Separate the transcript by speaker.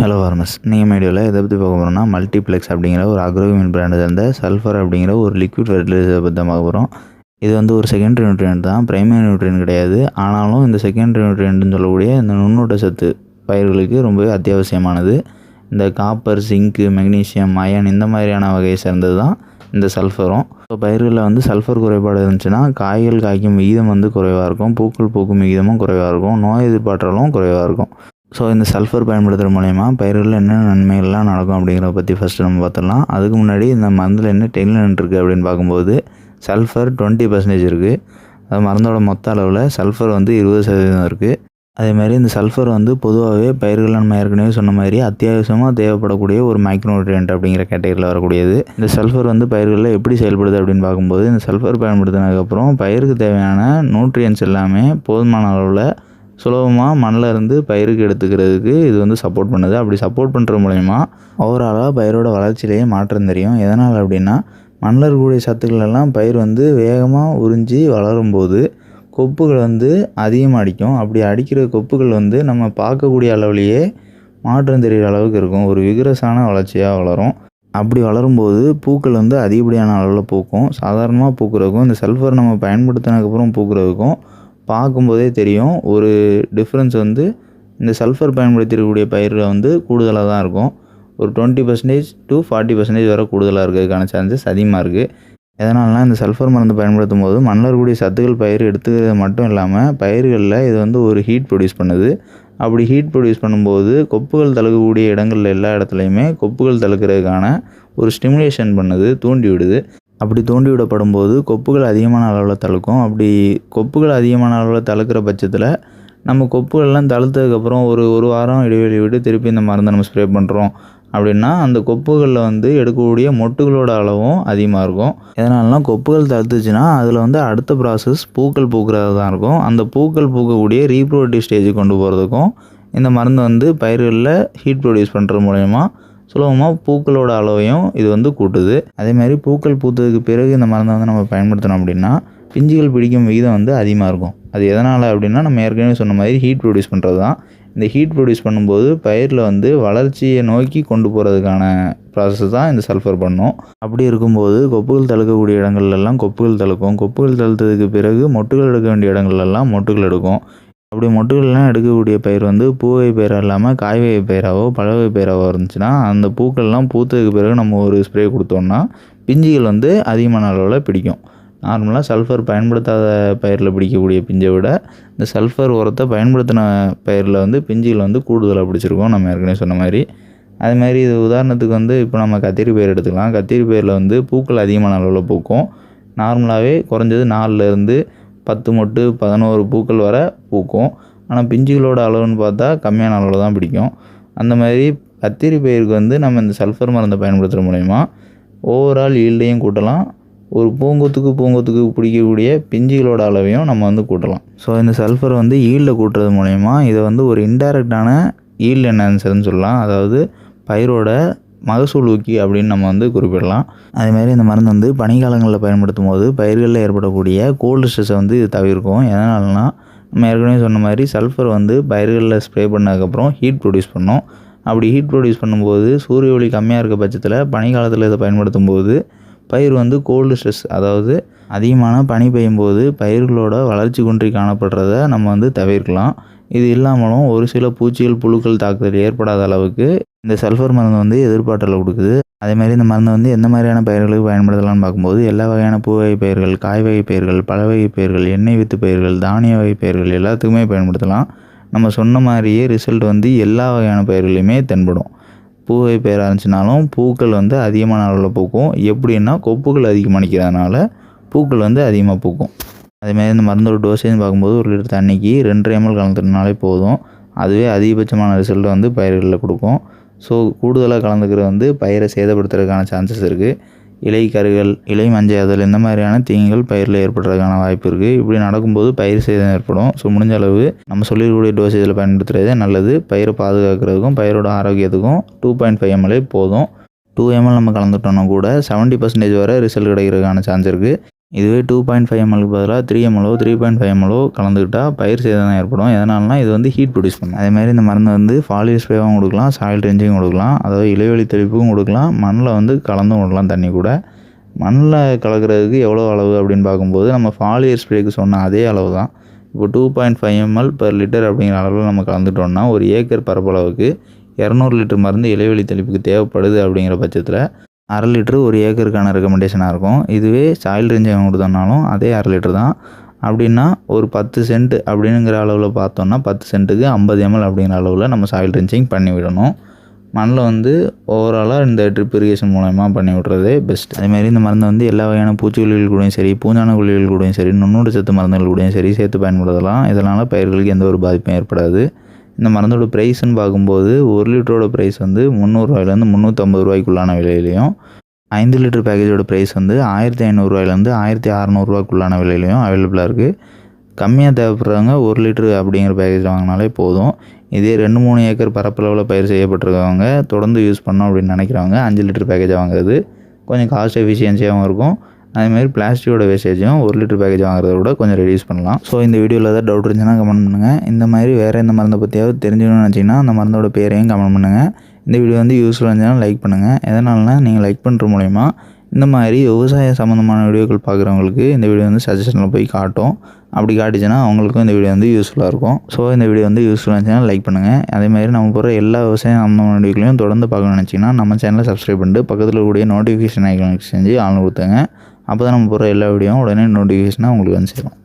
Speaker 1: Hello ஃபார்மஸ் நீங்கள் மீடியோவில் எதை பற்றி பார்க்க போகிறோம்னா மல்டிப்ளெக்ஸ் அப்படிங்கிற ஒரு அக்ரோவின் பிராண்டு சேர்ந்த சல்ஃபர் அப்படிங்கிற ஒரு லிக்விட் ஃபெர்டிலைசர் பற்றி தான் பார்க்க போகிறோம் இது வந்து ஒரு செகண்டரி நியூட்ரியன்ட் தான். பிரைமரி நியூட்ரியன் கிடையாது. ஆனாலும் இந்த செகண்டரி நியூட்ரியன்ட்னு சொல்லக்கூடிய இந்த நுண்ணூட்ட சத்து பயிர்களுக்கு ரொம்பவே அத்தியாவசியமானது. இந்த காப்பர் சிங்க்கு மெக்னீசியம் அயன் இந்த மாதிரியான வகையை சேர்ந்தது தான் இந்த சல்ஃபரும் ஸோ பயிர்களில் வந்து சல்ஃபர் குறைபாடு இருந்துச்சுன்னா காய்கள் காய்க்கும் விகிதம் வந்து குறைவாக இருக்கும். பூக்கள் பூக்கும் விகிதமும் குறைவாக இருக்கும். நோய் எதிர்ப்பாற்றலும் குறைவாக இருக்கும். ஸோ இந்த சல்ஃபர் பயன்படுத்துகிற மூலயமா பயிர்களில் என்னென்ன நன்மைகள்லாம் நடக்கும் அப்படிங்கிறத பற்றி ஃபஸ்ட்டு நம்ம பார்த்துடலாம். அதுக்கு முன்னாடி இந்த மருந்தில் என்ன டெக்னிக் இருக்குது அப்படின்னு பார்க்கும்போது சல்ஃபர் டுவெண்ட்டி பர்சன்டேஜ் இருக்குது அது மருந்தோட மொத்த அளவில் சல்ஃபர் வந்து இருபது சதவீதம் இருக்குது அதேமாதிரி இந்த சல்ஃபர் வந்து பொதுவாகவே பயிர்கள் நம்ம ஏற்கனவே சொன்ன மாதிரி அத்தியாவசியமாக தேவைப்படக்கூடிய ஒரு மைக்ரோட்ரியன்ட் அப்படிங்கிற கேட்டகரியில் வரக்கூடியது. இந்த சல்ஃபர் வந்து பயிர்களில் எப்படி செயல்படுது அப்படின்னு பார்க்கும்போது இந்த சல்ஃபர் பயன்படுத்தினதுக்கப்புறம் பயிருக்கு தேவையான நியூட்ரியன்ஸ் எல்லாமே போதுமான அளவில் சுலபமாக மண்ணில் இருந்து பயிருக்கு எடுத்துக்கிறதுக்கு இது வந்து சப்போர்ட் பண்ணுது. அப்படி சப்போர்ட் பண்ணுற மூலயமா ஓவராலாக பயிரோட வளர்ச்சியிலேயே மாற்றம் தெரியும். எதனால் அப்படின்னா மண்ணில் இருக்கக்கூடிய சத்துக்கள் எல்லாம் பயிர் வந்து வேகமாக உறிஞ்சி வளரும்போது கொப்புகள் வந்து அதிகமாக அடிக்கும். அப்படி அடிக்கிற கொப்புகள் வந்து நம்ம பார்க்கக்கூடிய அளவுலேயே மாற்றம் தெரிகிற அளவுக்கு இருக்கும். ஒரு விகரசான வளர்ச்சியாக வளரும். அப்படி வளரும்போது பூக்கள் வந்து அதிகப்படியான அளவில் பூக்கும். சாதாரணமாக பூக்கிறதுக்கும் இந்த சல்ஃபர் நம்ம பயன்படுத்தினதுக்கப்புறம் பூக்கிறதுக்கும் பார்க்கும்போதே தெரியும். ஒரு டிஃப்ரென்ஸ் வந்து இந்த சல்ஃபர் பயன்படுத்தியிருக்கக்கூடிய பயிரில் வந்து கூடுதலாக தான் இருக்கும். ஒரு twenty percentage to forty percentage வரை கூடுதலாக இருக்கிறதுக்கான சான்சஸ் அதிகமாக இருக்குது எதனாலனா இந்த சல்ஃபர் மருந்து பயன்படுத்தும் போது மண்ணில் சத்துக்கள் பயிர் எடுத்துக்கிறது மட்டும் இல்லாமல் பயிர்களில் இது வந்து ஒரு ஹீட் ப்ரொடியூஸ் பண்ணுது. அப்படி ஹீட் ப்ரொடியூஸ் பண்ணும்போது கொப்புகள் தழுகக்கூடிய இடங்களில் எல்லா இடத்துலையுமே கொப்புகள் தழுக்கிறதுக்கான ஒரு ஸ்டிமுலேஷன் பண்ணுது தூண்டி விடுது. அப்படி தூண்டி விடப்படும் போது கொப்புகள் அதிகமான அளவில் தழுக்கும். அப்படி கொப்புகள் அதிகமான அளவில் தழுக்கிற பட்சத்தில் நம்ம கொப்புகள்லாம் தழுத்ததுக்கப்புறம் ஒரு ஒரு வாரம் இடைவெளி விட்டு திருப்பி இந்த மருந்தை நம்ம ஸ்ப்ரே பண்ணுறோம் அப்படின்னா அந்த கொப்புகளில் வந்து எடுக்கக்கூடிய மொட்டுகளோட அளவும் அதிகமாக இருக்கும். எதனாலனா கொப்புகள் தடுத்துச்சுன்னா அதில் வந்து அடுத்த ப்ராசஸ் பூக்கள் பூக்கிறது தான் இருக்கும். அந்த பூக்கள் பூக்கக்கூடிய ரீப்ரோடக்டிவ் ஸ்டேஜுக்கு கொண்டு போகிறதுக்கும் இந்த மருந்து வந்து பயிர்களில் ஹீட் ப்ரொடியூஸ் பண்ணுறது மூலயமா சுலபமாக பூக்களோட அளவையும் இது வந்து கூட்டுது. அதே மாதிரி பூக்கள் பூத்ததுக்கு பிறகு இந்த மருந்தை வந்து நம்ம பயன்படுத்தினோம் அப்படின்னா பிஞ்சுகள் பிடிக்கும் விகிதம் வந்து அதிகமாக இருக்கும். அது எதனால் அப்படின்னா நம்ம ஏற்கனவே சொன்ன மாதிரி ஹீட் ப்ரொடியூஸ் பண்ணுறது தான் இந்த ஹீட் ப்ரொடியூஸ் பண்ணும்போது பயிரில் வந்து வளர்ச்சியை நோக்கி கொண்டு போகிறதுக்கான ப்ராசஸ் தான் இந்த சல்ஃபர் பண்ணும். அப்படி இருக்கும்போது கொப்புகள் தழுக்கக்கூடிய இடங்கள்லாம் கொப்புகள் தழுக்கும். கொப்புகள் தழுத்ததுக்கு பிறகு மொட்டுகள் எடுக்க வேண்டிய இடங்கள்லாம் மொட்டுகள் எடுக்கும். அப்படி மொட்டுகள்லாம் எடுக்கக்கூடிய பயிர் வந்து பூவை பயிராக இல்லாமல் காய்வகை பயிராகவோ பழவகை பயிராகவோ இருந்துச்சுன்னா அந்த பூக்கள்லாம் பூத்ததுக்கு பிறகு நம்ம ஒரு ஸ்ப்ரே கொடுத்தோம்னா பிஞ்சுகள் வந்து அதிகமான அளவில் பிடிக்கும். நார்மலாக சல்ஃபர் பயன்படுத்தாத பயிரில் பிடிக்கக்கூடிய பிஞ்சை விட இந்த சல்ஃபர் உரத்தை பயன்படுத்தின பயிரில் வந்து பிஞ்சுகள் வந்து கூடுதலாக பிடிச்சிருக்கோம். நம்ம ஏற்கனவே சொன்ன மாதிரி. அது மாதிரி இது உதாரணத்துக்கு வந்து இப்போ நம்ம கத்திரி பயிர் எடுத்துக்கலாம். கத்திரி பயிரில் வந்து பூக்கள் அதிகமான அளவில் பூக்கும். நார்மலாகவே குறைஞ்சது நாலுலேருந்து பத்து மொட்டு பதினோரு பூக்கள் வர பூக்கும். ஆனால் பிஞ்சுகளோட அளவுன்னு பார்த்தா கம்மியான அளவில் தான் பிடிக்கும். அந்த மாதிரி கத்திரி பயிருக்கு வந்து நம்ம இந்த சல்ஃபர் மருந்தை பயன்படுத்துகிற மூலயமா ஓவரால் ஈல்டையும் கூட்டலாம். ஒரு பூங்கொத்துக்கு பூங்கொத்துக்கு பிடிக்கக்கூடிய பிஞ்சுகளோட அளவையும் நம்ம வந்து கூட்டலாம். ஸோ இந்த சல்ஃபர் வந்து ஈல்டை கூட்டுறது மூலயமா இதை வந்து ஒரு இன்டைரக்டான ஈல்டு என்ஹான்சர்னு சொல்லலாம். அதாவது பயிரோட மகசூல் ஊக்கி அப்படின்னு நம்ம வந்து குறிப்பிடலாம். அதேமாதிரி இந்த மருந்து வந்து பனிக்காலங்களில் பயன்படுத்தும் போது பயிர்களில் ஏற்படக்கூடிய கோல்டு ஸ்ட்ரெஸ்ஸை வந்து இது தவிர்க்கும். எதனாலனா நம்ம ஏற்கனவே சொன்ன மாதிரி சல்ஃபர் வந்து பயிர்களில் ஸ்ப்ரே பண்ணதுக்கப்புறம் ஹீட் ப்ரொடியூஸ் பண்ணோம். அப்படி ஹீட் ப்ரொடியூஸ் பண்ணும்போது சூரிய ஒளி கம்மியாக இருக்க பட்சத்தில் பனிக்காலத்தில் இதை பயன்படுத்தும் போது பயிர் வந்து கோல்டு ஸ்ட்ரெஸ் அதாவது அதிகமான பனி பெய்யும் போது பயிர்களோட வளர்ச்சி குன்றி காணப்படுறத நம்ம வந்து தவிர்க்கலாம். இது இல்லாமலும் ஒரு சில பூச்சிகள் புழுக்கள் தாக்குதல் ஏற்படாத அளவுக்கு இந்த சல்ஃபர் மருந்து வந்து எதிர்பார்த்தலை கொடுக்குது. அதேமாதிரி இந்த மருந்தை வந்து எந்த மாதிரியான பயிர்களுக்கு பயன்படுத்தலாம்னு பார்க்கும்போது எல்லா வகையான பூ வகை பயிர்கள் காய் வகை பயிர்கள் பழ வகை பயிர்கள் எண்ணெய் வித்து பயிர்கள் தானிய வகை பயிர்கள் எல்லாத்துக்குமே பயன்படுத்தலாம். நம்ம சொன்ன மாதிரியே ரிசல்ட் வந்து எல்லா வகையான பயிர்களையுமே தென்படும். பூவை பயிராக இருந்துச்சுனாலும் பூக்கள் வந்து அதிகமான அளவில் பூக்கும். எப்படின்னா கொப்புகள் அதிகமாக நிற்கிறதுனால பூக்கள் வந்து அதிகமாக பூக்கும். அதேமாதிரி இந்த மருந்தோட டோசேஜ் பார்க்கும்போது ஒரு லிட்டர் தண்ணிக்கு ரெண்டு எம்எல் கலந்துட்டுனாலே போதும். அதுவே அதிகபட்சமான ரிசல்ட் வந்து பயிர்களில் கொடுக்கும். ஸோ கூடுதலாக கலந்துக்கிறது வந்து பயிரை சேதப்படுத்துறதுக்கான சான்சஸ் இருக்குது இலை கருகள் இலை மஞ்சள் இந்த மாதிரியான தீங்குகள் பயிரில் ஏற்படுறதுக்கான வாய்ப்பு இருக்குது இப்படி நடக்கும்போது பயிர் சேதம் ஏற்படும். ஸோ முடிஞ்ச அளவு நம்ம சொல்லிக்கூடிய டோசேஜில் பயன்படுத்துகிறதே நல்லது. பயிரை பாதுகாக்கிறதுக்கும் பயிரோட ஆரோக்கியத்துக்கும் டூ பாயிண்ட் ஃபைவ் எம்எல்ஏ போதும். டூ எம்எல் நம்ம கலந்துட்டோம்னா கூட செவன்ட்டி பர்சன்டேஜ் வரை ரிசல்ட் கிடைக்கிறதுக்கான சான்ஸ் இருக்குது இதுவே டூ பாயிண்ட் ஃபைவ் எம்எல்க்கு பதிலாக three ML three point five ML கலந்துக்கிட்டால் பயிர் சேதம் ஏற்படும். எதனால்னா இது வந்து ஹீட் ப்ரொடியூஸ் பண்ணும் அதேமாதிரி இந்த மருந்து வந்து ஃபாலியர் ஸ்ப்ரேவும் கொடுக்கலாம் சாயில் ட்ரெஞ்சிங் கொடுக்கலாம் அதாவது இலைவெளி தெளிப்பும் கொடுக்கலாம் மண்ணில் வந்து கலந்தும் விடலாம் தண்ணி கூட. மண்ணில் கலக்கிறதுக்கு எவ்வளோ அளவு அப்படின்னு பார்க்கும்போது நம்ம ஃபாலியர் ஸ்ப்ரேக்கு சொன்ன அதே அளவு தான். இப்போ two point five ML per litre அப்படிங்கிற அளவில் நம்ம கலந்துட்டோம்னா ஒரு ஏக்கர் பரப்பளவுக்கு இரநூறு லிட்டர் மருந்து இலைவெளி தெளிப்புக்கு தேவைப்படுது அப்படிங்கிற பட்சத்தில் அரை லிட்ரு ஒரு ஏக்கருக்கான ரெக்கமெண்டேஷனாக இருக்கும். இதுவே சாயில் ரெஞ்சம் கொடுத்தோம்னாலும் அதே அரை லிட்ரு தான். அப்படின்னா ஒரு பத்து சென்ட் அப்படிங்கிற அளவில் பார்த்தோம்னா பத்து சென்ட்டுக்கு ஐம்பது எம்எல் அப்படிங்கிற அளவில் நம்ம சாயில் ரெஞ்சிங் பண்ணி விடணும். மண்ணில் வந்து ஓவராலாக இந்த ட்ரிப் இரிகேஷன் மூலயமா பண்ணி விட்றதே பெஸ்ட் அதேமாதிரி இந்த மருந்தை வந்து எல்லா வகையான பூச்சிக்கொல்லிகள் கூடயும் சரி பூஞ்சான கொல்லிகள் கூடயும் சரி நுண்ணூட்ட சத்து மருந்துகள் கூடயும் சரி சேர்த்து பயன்படுத்தலாம். இதனால் பயிர்களுக்கு எந்த ஒரு பாதிப்பும் ஏற்படாது. இந்த மருந்தோட ப்ரைஸ்ன்னு பார்க்கும்போது ஒரு லிட்டரோட ப்ரைஸ் வந்து முந்நூறுரூவாயிலேருந்து முந்நூற்றம்பது ரூபாய்க்குள்ளான விலையிலையும் ஐந்து லிட்டர் பேக்கேஜோட ப்ரைஸ் வந்து ஆயிரத்தி ஐநூறுரூவாயிலேருந்து ஆயிரத்தி அறநூறுவாக்குள்ளான விலையிலையும் அவைலபிளாக இருக்குது கம்மியாக தேவைப்படுறவங்க ஒரு லிட்டரு அப்படிங்கிற பேக்கேஜ் வாங்கினாலே போதும். இதே ரெண்டு மூணு ஏக்கர் பரப்பளவில் பயிர் செய்யப்பட்டிருக்கவங்க தொடர்ந்து யூஸ் பண்ணோம் அப்படின்னு நினைக்கிறவங்க அஞ்சு லிட்டர் பேக்கேஜ் வாங்குறது கொஞ்சம் காஸ்ட் எஃபிஷியன்சியாகவும் இருக்கும். அதேமாதிரி பிளாஸ்டிக்கோட வேஸ்டேஜும் ஒரு லிட்டர் பேக்கேஜ் வாங்குறத விட கொஞ்சம் ரெடியூஸ் பண்ணலாம். ஸோ இந்த வீடியோவில் ஏதாவது டவுட் இருந்துச்சுன்னா கமெண்ட் பண்ணுங்கள் இந்த மாதிரி வேறு எந்த மருந்தை பற்றியாவது தெரிஞ்சுக்கணும்னு நினச்சிங்கன்னா அந்த மருந்தோட பேரையும் கமெண்ட் பண்ணுங்கள் இந்த வீடியோ வந்து யூஸ்ஃபுல்லாக இருந்துச்சுன்னா லைக் பண்ணுங்கள் எதனாலனா நீங்கள் லைக் பண்ணுற மூலயமா இந்த மாதிரி விவசாய சம்மந்தமான வீடியோக்கள் பார்க்குறவங்களுக்கு இந்த வீடியோ வந்து சஜஷனில் போய் காட்டும். அப்படி காட்டுச்சுன்னா அவங்களுக்கும் இந்த வீடியோ வந்து யூஸ்ஃபுல்லாக இருக்கும். ஸோ இந்த வீடியோ வந்து யூஸ்ஃபுல்லாக இருந்துச்சுன்னா லைக் பண்ணுங்கள் அதேமாதிரி நம்ம போகிற எல்லா விவசாயம் சம்மந்தமான வீடியோக்களையும் தொடர்ந்து பார்க்கணும்னு நினச்சிங்கன்னா நம்ம சேனலை சப்ஸ்கிரைப் பண்ணிட்டு பக்கத்தில் கூடிய நோட்டிஃபிகேஷன் ஐக்கான் செஞ்சு ஆன் கொடுத்துங்க அப்போ தான் நம்ம போகிற எல்லா வீடியோவும் உடனே நோட்டிஃபிகேஷனாக உங்களுக்கு வந்து சேரும்.